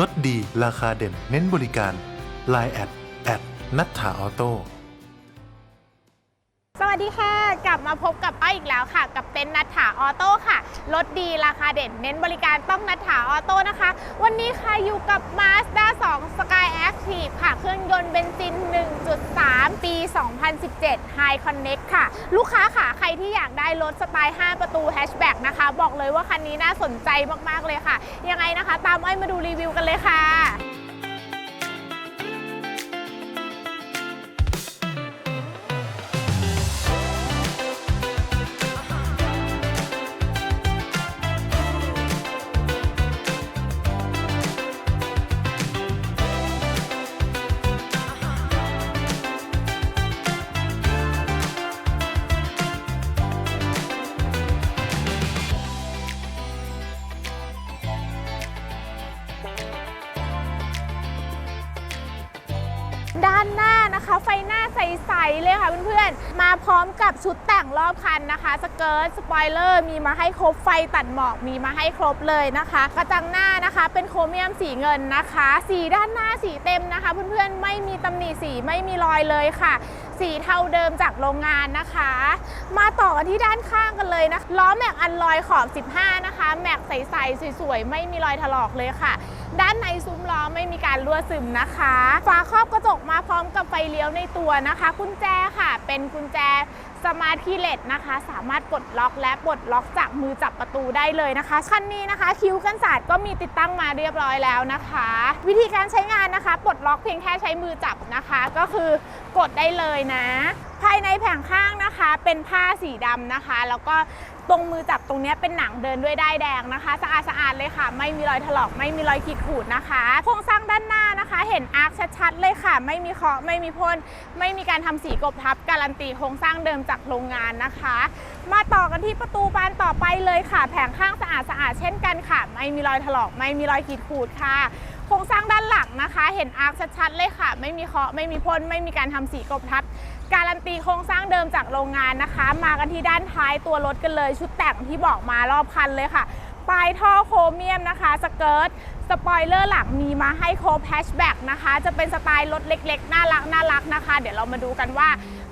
ลดดีราคาเด่น เน้นบริการ Line แอดแอดนัทธาออโต้สวัสดีค่ะ กลับมาพบกับป้าอีกแล้วค่ะ กับเต็นท์นัทถาออโต้ค่ะ รถดีราคาเด่นเน้นบริการต้องนัทถาออโต้นะคะ วันนี้ค่ะอยู่กับ Mazda 2 Sky Active ค่ะ เครื่องยนต์เบนซิน 1.3 ปี 2017 High Connect ค่ะ ลูกค้าค่ะ ใครที่อยากได้รถสไตล์ 5 ประตูแฮชแบ็กนะคะ บอกเลยว่าคันนี้น่าสนใจมาก ๆ เลยค่ะ ยังไงนะคะ ตามอ้อยมาดูรีวิวกันเลยค่ะ นะคะ ไฟหน้าใสๆเลยค่ะเพื่อนๆ มาพร้อมกับชุดแต่งรอบคันนะคะ สเกิร์ต สปอยเลอร์ มีมาให้ครบไฟตัดหมอก มีมาให้ครบเลยนะคะ กระจังหน้านะคะเป็นโครเมียมสีเงินนะคะ สีด้านหน้าสีเต็มนะคะ เพื่อนๆ ไม่มีตำหนิสีไม่มีรอยเลยค่ะ สีเทาเดิมจากโรงงานนะคะ มาต่อกันที่ด้านข้างกันเลยนะล้อแม็กอันลอยขอบ 15 นะคะ แม็กใสๆสวยๆ ไม่มีรอยถลอกเลยค่ะ ด้านในซุ้มล้อไม่มีการรั่วซึมนะคะ ฝาครอบกระจกมาพร้อมกับไฟเลี้ยวในตัวนะคะ กุญแจค่ะ เป็นกุญแจสมาร์ทคีเลสนะคะ สามารถกดล็อกและปลดล็อกจากมือจับประตูได้เลยนะคะคันนี้นะคะ คิ้วกันศาสตร์ก็มีติดตั้งมาเรียบร้อยแล้วนะคะ วิธีการใช้งานนะคะ ปลดล็อกเพียงแค่ใช้มือจับนะคะ ก็คือกดได้เลยนะ ภายในแผงข้างนะคะ เป็นผ้าสีดำนะคะ แล้วก็ตรงมือจับตรงนี้เป็นหนังเดินด้วยได้ายแดงนะคะ สะอาดสะอาดๆเลยค่ะ ไม่มีรอยถลอก ไม่มีรอยขีดขูดนะคะ โครงสร้างด้านหน้านะคะ เห็นอาร์คชัดๆเลยค่ะ ไม่มีเคาะไม่มีพ่นไม่มีการทำสีกบทับ การันตีโครงสร้างเดิมจากโรงงานนะคะ มาต่อกันที่ประตูบานต่อไปเลยค่ะ แผงข้างสะอาดสะอาดๆเช่นกันค่ะ ไม่มีรอยถลอก ไม่มีรอยขีดขูดค่ะ โครงสร้างด้านหลังนะคะ เห็นอาร์คชัดๆเลยค่ะ ไม่มีเคาะไม่มีพ่นไม่มีการทำสีกบทับการันตีโครงสร้างเดิมจากโรงงานนะคะ มากันที่ด้านท้ายตัวรถกันเลย ชุดแต่งที่บอกมารอบคันเลยค่ะปลายท่อโครเมียมนะคะ สเกิร์ตสปอยเลอร์หลังมีมาให้ครบแฮชแบ็กนะคะ จะเป็นสไตล์รถเล็กๆ น่ารักน่ารักนะคะ เดี๋ยวเรามาดูกันว่า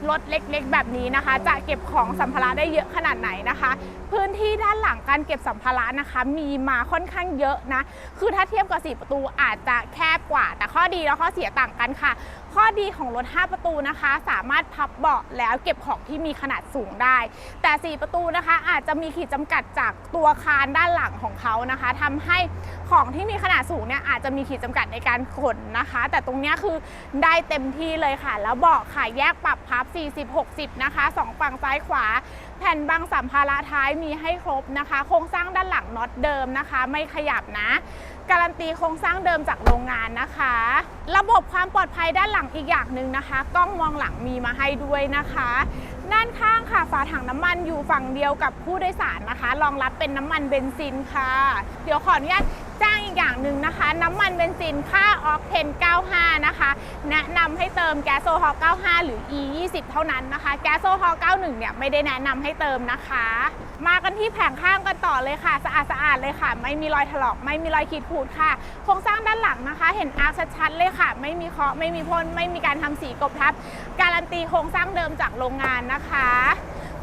รถเล็กๆ แบบนี้นะคะ จะเก็บของสัมภาระได้เยอะขนาดไหนนะคะ พื้นที่ด้านหลังการเก็บสัมภาระนะคะ มีมาค่อนข้างเยอะนะ คือถ้าเทียบกับ 4 ประตูอาจจะแคบกว่า แต่ข้อดีและข้อเสียต่างกันค่ะ ข้อดีของรถ 5 ประตูนะคะ สามารถพับเบาะแล้วเก็บของที่มีขนาดสูงได้ แต่ 4 ประตูนะคะ อาจจะมีขีดจำกัดจากตัวคานด้านหลังของเขานะคะทำให้ของที่มีขนาดสูงเนี่ยอาจจะมีขีดจำกัดในการขนนะคะ แต่ตรงนี้คือได้เต็มที่เลยค่ะ แล้วเบาะค่ะแยกปรับพับ 40-60 นะคะสองฝั่งซ้ายขวา แผ่นบังสัมภาระท้ายมีให้ครบนะคะ โครงสร้างด้านหลังน็อตเดิมนะคะ ไม่ขยับนะการันตีโครงสร้างเดิมจากโรงงานนะคะ ระบบความปลอดภัยด้านหลังอีกอย่างหนึ่งนะคะ กล้องมองหลังมีมาให้ด้วยนะคะ ด้านข้างค่ะฝาถังน้ำมันอยู่ฝั่งเดียวกับผู้โดยสารนะคะ รองรับเป็นน้ำมันเบนซินค่ะ เดี๋ยวขออนุญาต จ้างอีกอย่างหนึ่งนะคะ น้ำมันเบนซินค่าออกเทน 95 นะคะ แนะนำให้เติมแก๊สโซฮอล์95 หรือ E 20เท่านั้นนะคะ แก๊สโซฮอล์91 เนี่ยไม่ได้แนะนำให้เติมนะคะ มากันที่แผงข้างกันต่อเลยค่ะ สะอาดสะอาดๆเลยค่ะ ไม่มีรอยถลอก ไม่มีรอยขีดขูดค่ะ โครงสร้างด้านหลังนะคะ เห็นอาร์คชัดๆเลยค่ะ ไม่มีเคาะ ไม่มีพ่น ไม่มีการทำสีกบทับ การันตีโครงสร้างเดิมจากโรงงานนะคะ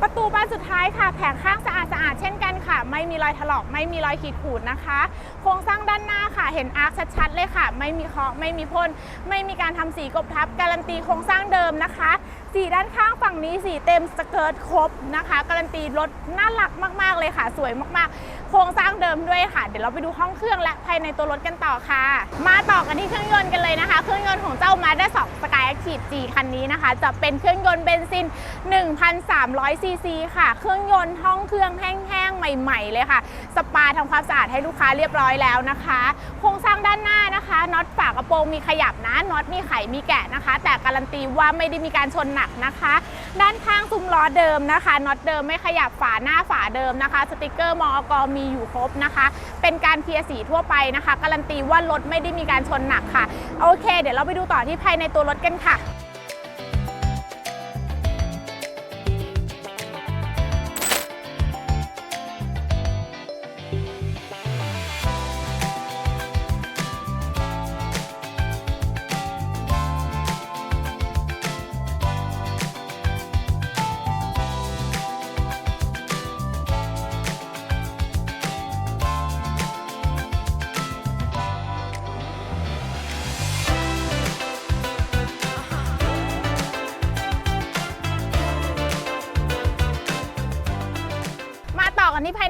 ประตูบานสุดท้ายค่ะ แผงข้างสะอาดสะอาดๆเช่นกันค่ะ ไม่มีรอยถลอกไม่มีรอยขีดขูดนะคะ โครงสร้างด้านหน้าค่ะ เห็นอาร์คชัดๆเลยค่ะ ไม่มีเคาะไม่มีพ่นไม่มีการทำสีกบทับ การันตีโครงสร้างเดิมนะคะ สีด้านข้างฝั่งนี้สีเต็มสเกิร์ตครบนะคะ การันตีรถน่ารักมากๆเลยค่ะ สวยมากๆ โครงสร้างเดิมด้วยค่ะ เดี๋ยวเราไปดูห้องเครื่องและภายในตัวรถกันต่อค่ะ มาต่อกันที่เครื่องยนต์กันเลยนะคะ เครื่องยนต์ของเจ้า Mazda 2 Sky Active G คันนี้นะคะ จะเป็นเครื่องยนต์เบนซิน 1,300 ซีซีค่ะ เครื่องยนต์ห้องเครื่องแห้งๆ ใหม่ ๆ เลยค่ะ สปาทำความสะอาดให้ลูกค้าเรียบร้อยแล้วนะคะ โครงสร้างด้านหน้านะคะน็อตฝากระโปรงมีขยับนะน็อตมีไขมีแกะนะคะ แต่การันตีว่าไม่ได้มีการชนหนักนะคะ ด้านข้างซุ้มล้อเดิมนะคะน็อตเดิมไม่ขยับฝาหน้าฝาเดิมนะคะ สติกเกอร์มอกมีอยู่ครบนะคะ เป็นการเคลียร์สีทั่วไปนะคะ การันตีว่ารถไม่ได้มีการชนหนักค่ะ โอเค เดี๋ยวเราไปดูต่อที่ภายในตัวรถกันค่ะ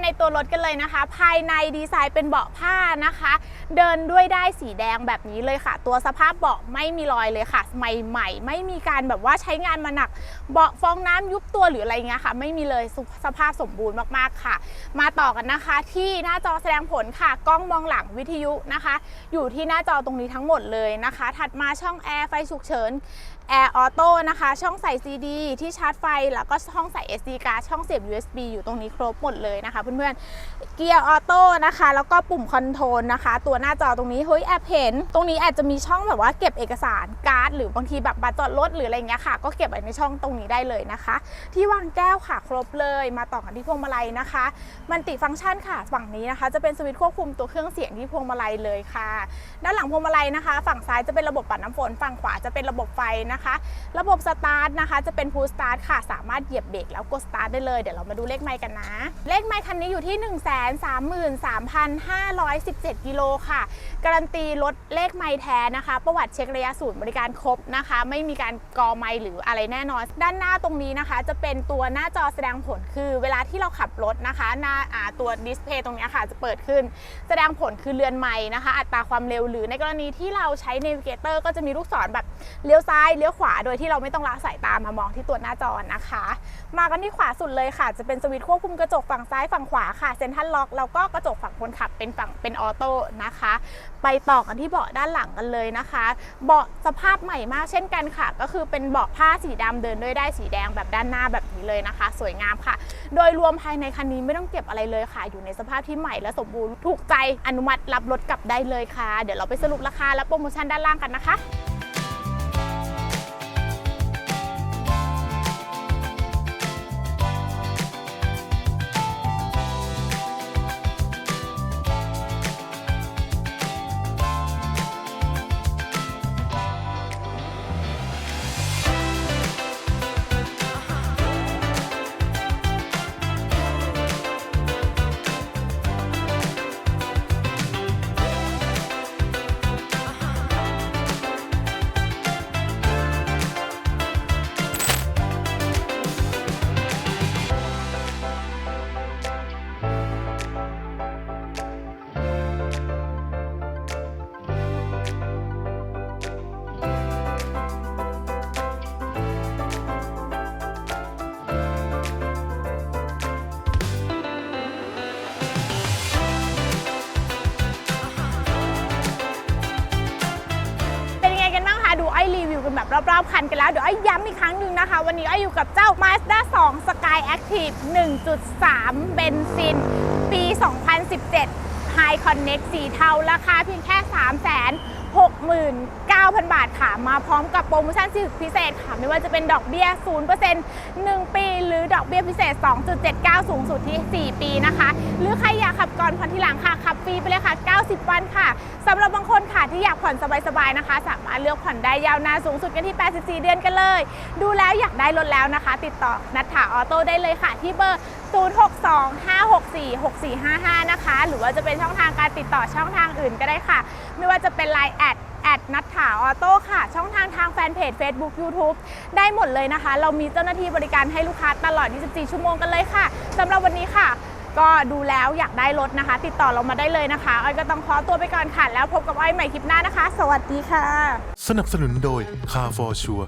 ในตัวรถกันเลยนะคะ ภายในดีไซน์เป็นเบาะผ้านะคะ เดินด้วยได้สีแดงแบบนี้เลยค่ะ ตัวสภาพเบาะไม่มีรอยเลยค่ะ ใหม่ๆ ไม่มีการแบบว่าใช้งานมาหนัก เบาะฟองน้ำยุบตัวหรืออะไรเงี้ยค่ะ ไม่มีเลยสสภาพสมบูรณ์มากๆค่ะ มาต่อกันนะคะ ที่หน้าจอแสดงผลค่ะ กล้องมองหลังวิทยุนะคะ อยู่ที่หน้าจอตรงนี้ทั้งหมดเลยนะคะ ถัดมาช่องแอร์ไฟฉุกเฉิน แอร์ออโต้นะคะ ช่องใส่ CD ที่ชาร์จไฟ แล้วก็ช่องใส่ SD card ช่องเสียบ USB อยู่ตรงนี้ครบหมดเลยนะคะ เพื่อนๆ เกียร์ออโต้นะคะ แล้วก็ปุ่มคอนโทรลนะคะ ตัวหน้าจอตรงนี้ เฮ้ยแอบเห็น ตรงนี้อาจจะมีช่องแบบว่าเก็บเอกสารการ์ด หรือบางทีแบบบัตรจอดรถหรืออะไรเงี้ยค่ะ ก็เก็บไว้ในช่องตรงนี้ได้เลยนะคะ ที่วางแก้วค่ะครบเลยมาต่อกันที่พวงมาลัยนะคะ มันติฟังก์ชันค่ะฝั่งนี้นะคะ จะเป็นสวิตช์ควบคุมตัวเครื่องเสียงที่พวงมาลัยเลยค่ะ ด้านหลังพวงมาลัยนะคะ ฝั่งซ้ายจะเป็นระบบปัดน้ำฝนฝั่งขวาจะเป็นระบบไฟนะคะระบบสตาร์ทนะคะ จะเป็นพูสตาร์ทค่ะ สามารถเหยียบเบรกแล้วกดสตาร์ทได้เลย เดี๋ยวเรามาดูเลขไมล์กันนะ เลขไมล์คันนี้อยู่ที่ 133,517 กิโลค่ะ การันตีรถเลขไมล์แท้นะคะ ประวัติเช็คระยะศูนย์บริการครบนะคะ ไม่มีการกอไมล์หรืออะไรแน่นอน ด้านหน้าตรงนี้นะคะ จะเป็นตัวหน้าจอแสดงผลคือเวลาที่เราขับรถนะคะ หน้าตัวดิสเพย์ตรงนี้ค่ะจะเปิดขึ้น แสดงผลคือเรือนไมล์นะคะ อัตราความเร็วหรือในกรณีที่เราใช้ n น v ิเกเตอร์ก็จะมีลูกศรแบบเลี้ยวซ้ายเลี้ยวขวาโดยที่เราไม่ต้องละสายตามามองที่ตัวหน้าจอนะคะ มากันที่ขวาสุดเลยค่ะ จะเป็นสวิตช์ควบคุมกระจกฝั่งซ้ายฝั่งขวาค่ะเซ็นทรัลล็อกแล้วก็กระจกฝั่งคนขับเป็นฝั่งเป็นออโต้นะคะ ไปต่อกันที่เบาะด้านหลังกันเลยนะคะ เบาะสภาพใหม่มากเช่นกันค่ะ ก็คือเป็นเบาะผ้าสีดำเดินด้วยได้สีแดงแบบด้านหน้าแบบนี้เลยนะคะ สวยงามค่ะ โดยรวมภายในคันนี้ไม่ต้องเก็บอะไรเลยค่ะ อยู่ในสภาพที่ใหม่และสมบูรณ์ถูกใจอนุมัติรับรถกลับได้เลยค่ะ เดี๋ยวเราไปสรุปราคาและโปรโมชั่นด้านล่างกันนะคะ อ้รีวิวกันแบบรอบๆคันกันแล้ว เดี๋ยวไอ้ย้ำอีกครั้งหนึ่งนะคะ วันนี้ไอ้อยู่กับเจ้า Mazda 2 Sky Active 1.3 เบนซิน ปี 2017 High Connect สีเทาราคาเพียงแค่ 3 0 0 0 0 0 บาทค่ะ มาพร้อมกับโปรโมชั่นสิทธิพิเศษค่ะ ไม่ว่าจะเป็นดอกเบี้ย 0% 1 ปี หรือดอกเบี้ยพิเศษ 2.79 สูงสุดที่ 4 ปีนะคะ หรือใครอยากขับก่อนผ่อนทีหลังค่ะ ขับฟรีไปเลยค่ะ 90 วันค่ะสำหรับบางคนค่ะที่อยากผ่อนสบายๆนะคะ สามารถเลือกผ่อนได้ยาวนานสูงสุดกันที่ 84 เดือนกันเลย ดูแล้วอยากได้รถแล้วนะคะ ติดต่อนัทถาออโต้ได้เลยค่ะที่เบอร์ 0625646455 นะคะ หรือว่าจะเป็นช่องทางการติดต่อช่องทางอื่นก็ได้ค่ะ ไม่ว่าจะเป็น Line แอดแอดนัทถาออโต้ค่ะ ช่องทางทางแฟนเพจ Facebook YouTube ได้หมดเลยนะคะ เรามีเจ้าหน้าที่บริการให้ลูกค้าตลอด 24 ชั่วโมงกันเลยค่ะสำหรับวันนี้ค่ะ ก็ดูแล้วอยากได้รถนะคะ ติดต่อเรามาได้เลยนะคะอ้อยก็ต้องขอตัวไปก่อนค่ะ แล้วพบกับอ้อยใหม่คลิปหน้านะคะ สวัสดีค่ะ สนับสนุนโดย Car for Sure